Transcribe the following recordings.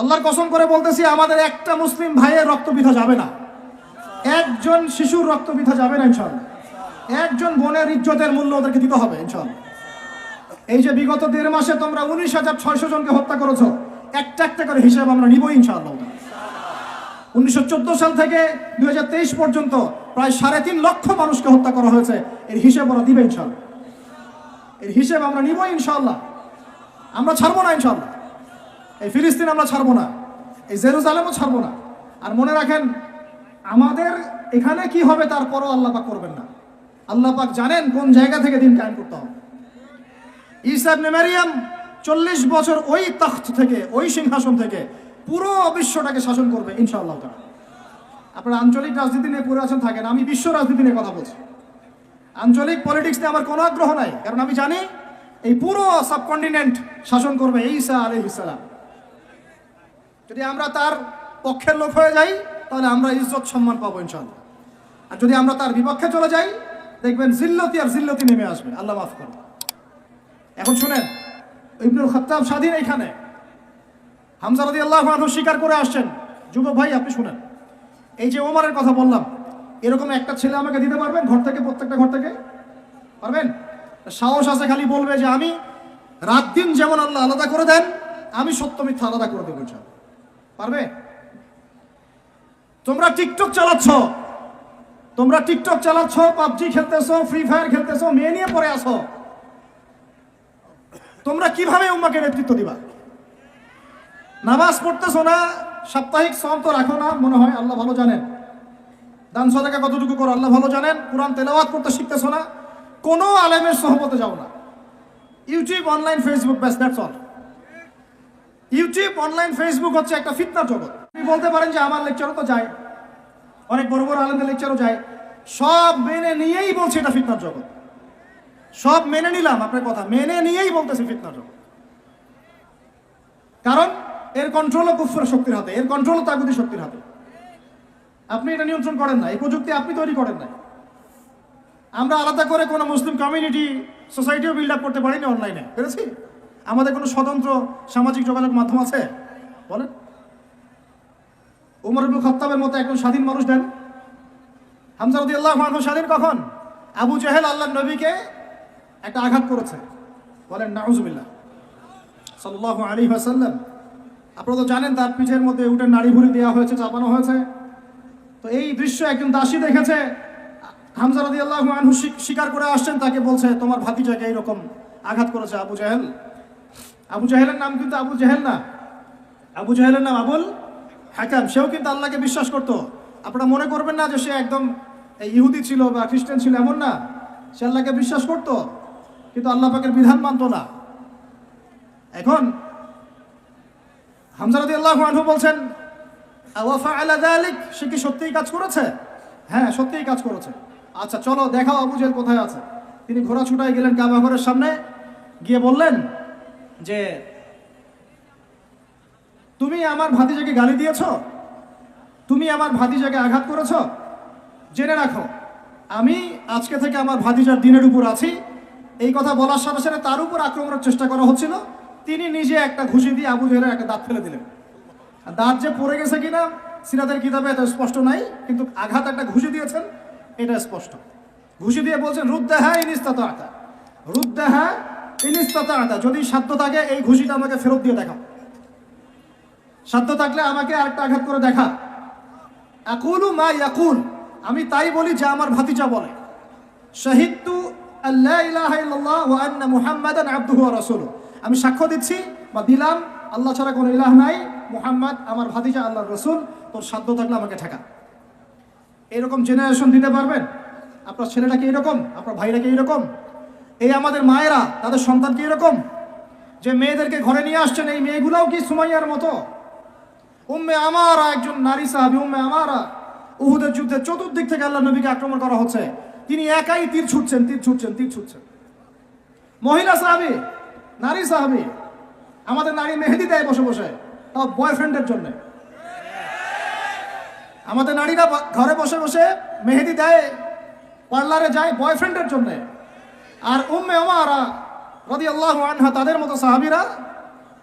আল্লাহর কসম করে বলতেছি, আমাদের একটা মুসলিম ভাইয়ের রক্ত বিধা যাবে না। একজন শিশুর রক্ত বিধা যাবে না, ইনশাল্লাহ। একজন বোনের ইজ্জতের মূল্য ওদেরকে দিতে হবে, ইনশাল্লাহ। এই যে বিগত দেড় মাসে তোমরা উনিশ হাজার ছয়শো জনকে হত্যা করেছ, একটা একটা করে হিসাব আমরা নিবই, ইনশাআল্লাহ। উনিশশো সাল থেকে দুই হাজার তেইশ পর্যন্ত প্রায় সাড়ে তিন লক্ষ মানুষকে হত্যা করা হয়েছে। এর হিসেব ওরা দিবে, ইনশাল্লাহ। এর হিসেব আমরা নিবই, ইনশাল্লাহ। আমরা ছাড়বো না, ইনশাল্লাহ। এই ফিলিস্তিন আমরা ছাড়বো না, এই জেরুজালেমও ছাড়বো না। আর মনে রাখেন, আমাদের এখানে কি হবে তারপরও আল্লাহ পাক করবেন না। আল্লাহ পাক জানেন কোন জায়গা থেকে দিন কায়েম করতে হবে। ইসাব নেমারিয়াম চল্লিশ বছর ওই তখ্ত থেকে, ওই সিংহাসন থেকে পুরো বিশ্বটাকে শাসন করবে, ইনশাআল্লাহ তাআলা। আপনারা আঞ্চলিক রাজনীতি নিয়ে পড়ে আছেন, থাকেন, আমি বিশ্ব রাজনীতি নিয়ে কথা বলছি। আঞ্চলিক পলিটিক্স নিয়ে আমার কোনো আগ্রহ নাই, কারণ আমি জানি এই পুরো সাবকন্টিনেন্ট শাসন করবে ঈসা আলাইহিস সালাম। যদি আমরা তার পক্ষের লোক হয়ে যাই, তাহলে আমরা ইজ্জত সম্মান পাবো ইনশাআল্লাহ। আর যদি আমরা তার বিপক্ষে চলে যাই, দেখবেন জিল্লতি আর জিল্লতি নেমে আসবে। আল্লাহ মাফ করবে এখন শুনেন, ইবনুল খত্তাব স্বাধীন এইখানে হামজা রাদি আল্লাহ স্বীকার করে আসছেন। যুবক ভাই, আপনি শুনেন। এই যে ওমরের কথা বললাম, এরকম একটা ছেলে আমাকে দিতে পারবেন ঘর থেকে, প্রত্যেকটা ঘর থেকে? পারবেন? সাহস আছে, খালি বলবে যে আমি রাত দিন যেমন আল্লাহ আলাদা করে দেন, আমি সত্য মিথ্যা আলাদা করে দেবো। পারবে? তোমরা টিকটক চালাচ্ছ। তোমরা টিকটক চালাচ্ছ, পাবজি খেলতেছো, ফ্রি ফায়ার খেলতেছো, মেয়ে নিয়ে পরে আসো তোমরা কীভাবে উম্মাকে নেতৃত্ব দিবা? নামাজ পড়তেছো না, সাপ্তাহিক সম তো রাখো না, মনে হয় আল্লাহ ভালো জানেন। দান সদাকা কতটুকু করো, আল্লাহ ভালো জানেন। কোরআন তেলাওয়াত করতে শিখতেছো না, কোনো আলেমের সহমতে যাও না। ইউটিউব, অনলাইন, ফেসবুক, ব্যাস that's all YouTube, online, Facebook হচ্ছে একটা ফিতনার জগৎ। আপনি বলতে পারেন যে আমার লেকচারও তো যায়। অনেক বড় বড় আলেমদের লেকচারও যায়। সব মেনে নিয়েই বলছে এটা ফিতনার জগৎ। সব মেনে নিলাম, আপনার কথা। মেনে নিয়েই বলতেছি ফিতনার জগৎ। কারণ এর কন্ট্রোলও কুফর শক্তির হাতে, এর কন্ট্রোলও তাগুদি শক্তির হাতে। আপনি এটা নিয়ন্ত্রণ করেন না এই প্রযুক্তি আপনি তৈরি করেন না আমরা আলাদা করে কোনো মুসলিম কমিউনিটি সোসাইটিও বিল্ড আপ করতে পারিনি অনলাইনে পেরেছি? আমাদের কোনো স্বতন্ত্র সামাজিক যোগাযোগ মাধ্যম আছে? বলেন। উমর ইবনুল খত্তাবের মতো একজন স্বাধীন মানুষ দেন। রাদিয়াল্লাহু আল্লাহ স্বাধীন কখন? আবু জাহেল আল্লাহ নবীকে একটা আঘাত করেছে। বলেন, নাউজুবিল্লাহ। সাল্লাল্লাহু আলাইহি ওয়াসাল্লাম। আপনারা তো জানেন তার পিঠের মধ্যে উঠে নাড়ি ভুড়ি দেওয়া হয়েছে, চাপানো হয়েছে। তো এই দৃশ্য একজন দাসী দেখেছে। হামজা রাদিয়াল্লাহু আনহু স্বী- স্বীকার করে আসছেন, তাকে বলছে, তোমার ভাতিজাকে এইরকম আঘাত করেছে আবু জাহেল। আবু জাহেলের নাম কিন্তু আবু জাহেল না। আবু জাহেলের নাম আবুল হাকাম। সেও কিন্তু আল্লাহকে বিশ্বাস করতো। আপনারা মনে করবেন না যে সে একদম ইহুদি ছিল বা খ্রিস্টান ছিল, এমন না। সে আল্লাহকে বিশ্বাস করতো, কিন্তু আল্লাহ পাকের বিধান মানতো না। এখন হামজারদি আল্লাহ আনহু বলছেন সে কি সত্যিই কাজ করেছে? হ্যাঁ সত্যিই কাজ করেছে। আচ্ছা চলো দেখাও আবু জেল কোথায় আছে। তিনি ঘোড়া ছুটাই গেলেন কাবা ঘরের সামনে, গিয়ে বললেন যে তুমি আমার ভাতিজাকে গালি দিয়েছ? তুমি আমার ভাতিজাকে আঘাত করেছ? জেনে রাখো, আমি আজকে থেকে আমার ভাতিজার দিনের উপর আছি। এই কথা বলার সাথে সাথে তার উপর আক্রমণের চেষ্টা করা হচ্ছিল। তিনি নিজে একটা ঘুষি দিয়ে আবু জেহেলের একটা দাঁত ফেলে দিলেন। দাঁত যে পড়ে গেছে কিনা, সিরাতের কিতাবে এত স্পষ্ট নাই, কিন্তু আঘাত একটা ঘুষি দিয়েছেন, এটা স্পষ্ট। ঘুষি দিয়ে বলছেন, রুদ্দাহা ইনিস্তাত আতা রুদ্দাহা ইনিস্তাত আতা যদি সাধ্য থাকে, এই ঘুষিটা আমাকে ফেরত দিয়ে দেখাও সাধ্য থাকলে আমাকে আরেকটা আঘাত করে দেখা। আকুলু মা ইয়াকুল, আমি তাই বলি যা আমার ভাতিজা বলে। শাহিদতু আল্লাহ ইলাহা ইল্লাল্লাহ ওয়া আন্না মুহাম্মাদান আবদুহু আমি সাক্ষ্য দিচ্ছি বা দিলাম, আল্লাহ ছাড়া কোনো ইলাহ নাই, মুহাম্মদ আমার ভাতিজা, আল্লাহর রসুল, তোর সাধ্য থাকলে আমাকে ঠেকা। এরকম জেনারেশন দিতে পারবেন? আপনার ছেলেটাকে এরকম? আপনার ভাইটাকে এরকম? এই আমাদের মায়েরা, তাদের সন্তান কি এরকম? যে মেয়েদেরকে ঘরে নিয়ে আসছেন, এই মেয়েগুলাও কি সুমাইয়ার মতো? উম্মে আমারা একজন নারী সাহাবি, উম্মে আমারা। উহুদের যুদ্ধে চতুর্দিক থেকে আল্লাহ নবীকে আক্রমণ করা হচ্ছে। তিনি একাই তীর ছুটছেন তীর ছুটছেন তীর ছুটছেন। মহিলা সাহাবি, নারী সাহাবি, আমাদের নারী মেহেদি দেয় বসে বসে, তাও বয়ফ্রেন্ডের জন্য। আমাদের নারীরা ঘরে বসে বসে মেহেদি দেয়, পার্লারে যায় বয়ফ্রেন্ডের জন্য। আর উম্মে আমারা রদি আল্লাহ আনহা তাদের মতো সাহাবিরা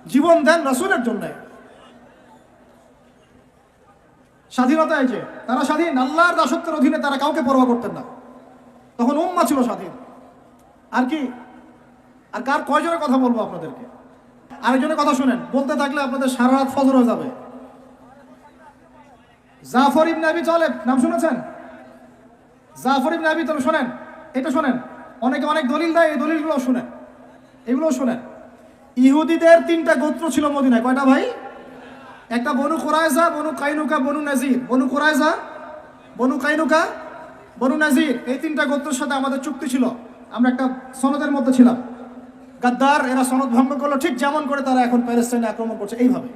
জীবন দেন রসুলের জন্য। স্বাধীনতা যে, তারা স্বাধীন, আল্লাহর দাসত্বের অধীনে তারা কাউকে পরোয়া করতেন না। তখন উম্মা ছিল স্বাধীন। আর কি? আর কার কয়জনের কথা বলব আপনাদেরকে? আরেকজনের কথা শুনেন, বলতে থাকলে আপনাদের সারা রাত ফজর হয়ে যাবে। জাফর ইবনে আবি তালেব, নাম শুনেছেন? জাফর ইবনে আবি তালেব, শোনেন, এটা শোনেন। অনেকে অনেক দলিল দেয়, এই দলিলগুলো শুনেন। এগুলো শোনেন। ইহুদিদের তিনটা গোত্র ছিল মদিনায়। কয়টা ভাই? একটা বনু কোরাইজা বনু কাইনুকা, বনু নাজির। বনু কোরাইজা বনু কাইনুকা, বনু নাজির। এই তিনটা গোত্রের সাথে আমাদের চুক্তি ছিল। আমরা একটা সনদের মধ্যে ছিলাম। গাদ্দার, এরা সনদ ভঙ্গ করল, ঠিক যেমন করে তারা এখন প্যালেস্টাইনে আক্রমণ করছে, এইভাবে।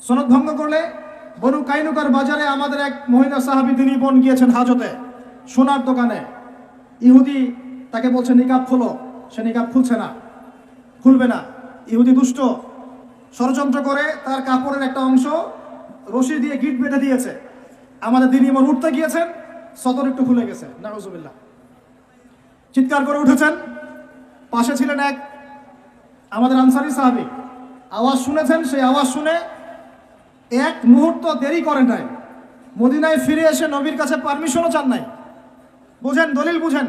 সনদ ভঙ্গ করলে বনু কাইনুকার বাজারে আমাদের এক মহিলা সাহাবি, তিনি বোন গিয়েছেন হাজতে, সোনার দোকানে। ইহুদি তাকে বলছে, নিকাব খোলো। সে নিকাব খুলছে না, খুলবে না। ইহুদি দুষ্ট, ষড়যন্ত্র করে তার কাপড়ের একটা অংশ রশি দিয়ে গিট বেঁধে দিয়েছে। আমাদের দিন ইমন উঠতে গিয়েছেন সতর একটু খুলে গেছে। নাউজুবিল্লাহ। চিৎকার করে উঠেছেন। পাশে ছিলেন এক আমাদের আনসারি সাহাবি। আওয়াজ শুনেছেন, সেই আওয়াজ শুনে এক মুহূর্ত দেরি করেন নাই। মদিনায় ফিরে এসে নবীর কাছে পারমিশনও চান নাই। বুঝেন, দলিল বুঝেন।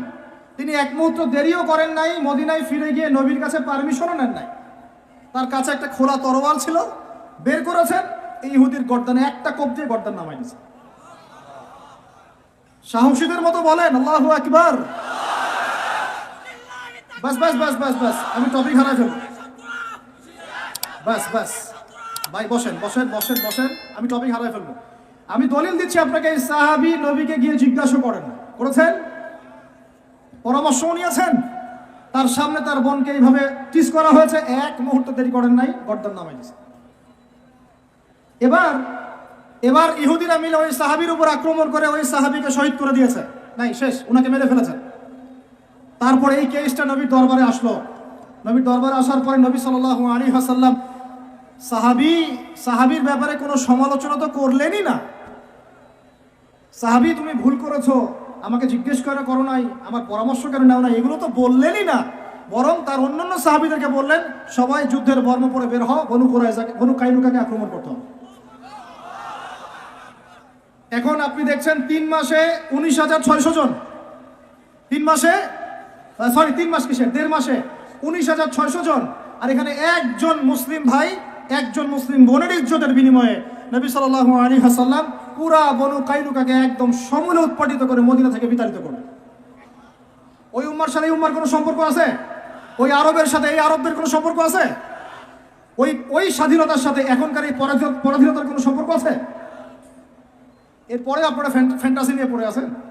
তিনি এক মুহূর্ত দেরিও করেন নাই, মদিনায় ফিরে গিয়ে নবীর কাছে পারমিশনও নেন নাই। তার কাছে একটা খোলা তরোয়াল ছিল, বের করেছেন, ইহুদির গর্দানে একটা কোপ দিয়ে গর্দান নামাই দিয়েছে সাহসীদের মতো বলেন, আল্লাহু আকবার। বাস বাস বাস বাস বাস, আমি টপিক হারাই ফেলব। বাস বাস। ভাই, বসেন বসেন বসেন বসেন, আমি টপিক হারাই ফেলব। আমি দলিল দিচ্ছি আপনাকে সাহাবি নবীকে গিয়ে জিজ্ঞাসা করেন করেছেন? পরামর্শ নিয়েছেন? তার সামনে তার বোনকে এইভাবে টিস করা হয়েছে। এক মুহূর্ত দেরি করেন নাই, গর্দান নামাই দিয়েছে। এবার এবার ইহুদিরা মিলে ওই সাহাবির উপর আক্রমণ করে ওই সাহাবিকে শহীদ করে দিয়েছে। নাই, শেষ ওনাকে মেরে ফেলেছেন তারপরে এই কেসটা নবীর দরবারে আসলো। নবীর দরবারে আসার পরে নবী সাল্লাহ আলী হাসাল্লাম সাহাবি, সাহাবির ব্যাপারে কোনো সমালোচনা তো করলেনই না। সাহাবি, তুমি ভুল করেছ। আমাকে জিজ্ঞেস করে, করো নাই, আমার পরামর্শ কেন নাও না এগুলো তো বললেনই না। বরং তার অন্যান্য সাহাবিদেরকে বললেন, সবাই যুদ্ধের বর্ম পরে বের হও, বনু কোরাইজাকে, বনু কাইনুকাকে আক্রমণ করতে এখন আপনি দেখছেন তিন মাসে উনিশ হাজার ছয়শো জন। তিন মাসে সরি তিন মাস কিসের? দেড় মাসে উনিশ হাজার ছয়শো জন। আর এখানে একজন মুসলিম ভাই, একজন মুসলিম বোনের ইজ্জতের বিনিময়ে নবী সাল্লাহ আলী হাসাল্লাম পুরা বনু কাইনুকাকে একদম সমূলে উৎপাদিত করে মদিনা থেকে বিতাড়িত করবে। ওই উম্মার সাথে এই উম্মার কোনো সম্পর্ক আছে? ওই আরবের সাথে এই আরবদের কোনো সম্পর্ক আছে? ওই ওই স্বাধীনতার সাথে এখনকার এই পরাধীন- পরাধীনতার কোনো সম্পর্ক আছে? এরপরে আপনারা ফ্যান্টাসি নিয়ে পড়ে আছেন।